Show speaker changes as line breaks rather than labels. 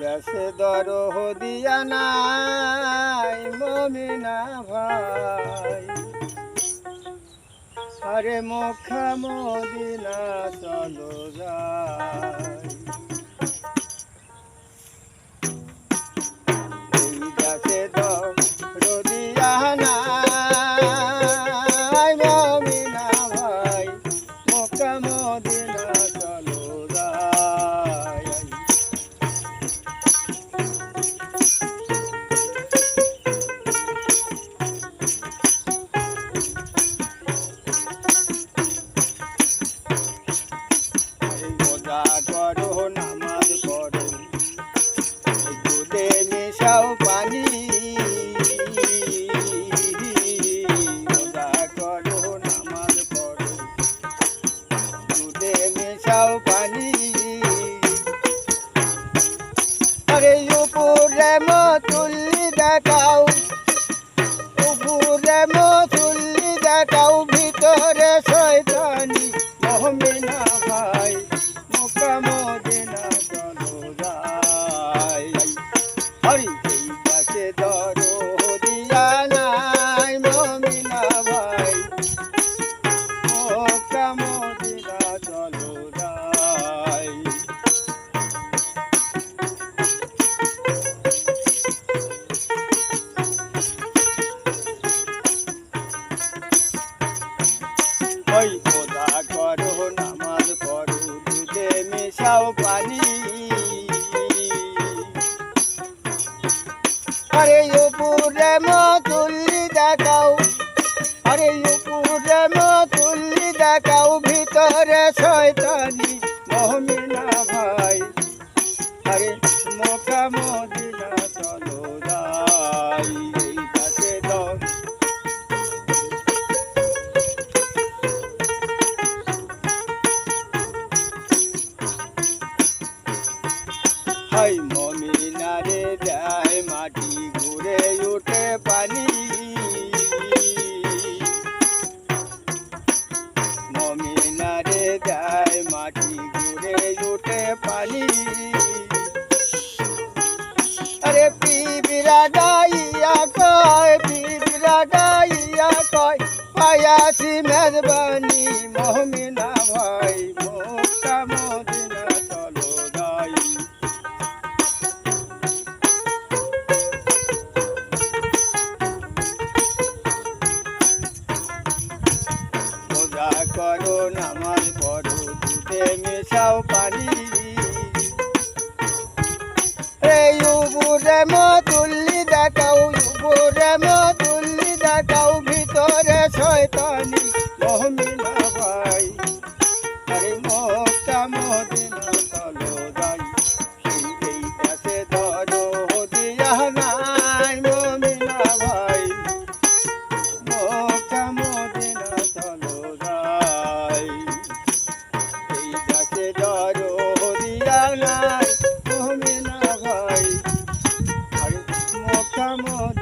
দেশে দর দিয়া নাই মমিনা ভাই। আরে মখা মদিনা চলো যাই। মিশাও পানি। আরে উপরে মতুল্লি দেখাও। উপরে মতুল্লি ওই খোদা করো নামাজ করো দুধে মেশাও পানি। আরে উপরে মতুল্লি ডাইয়া কয় ডাইয়া কয়, পায়াছি মেজবানি মহমিনা ভাই, মোটা মদিনা রোজা করো, নামাজ পড়ো, দুধে মেশাও পানি। মন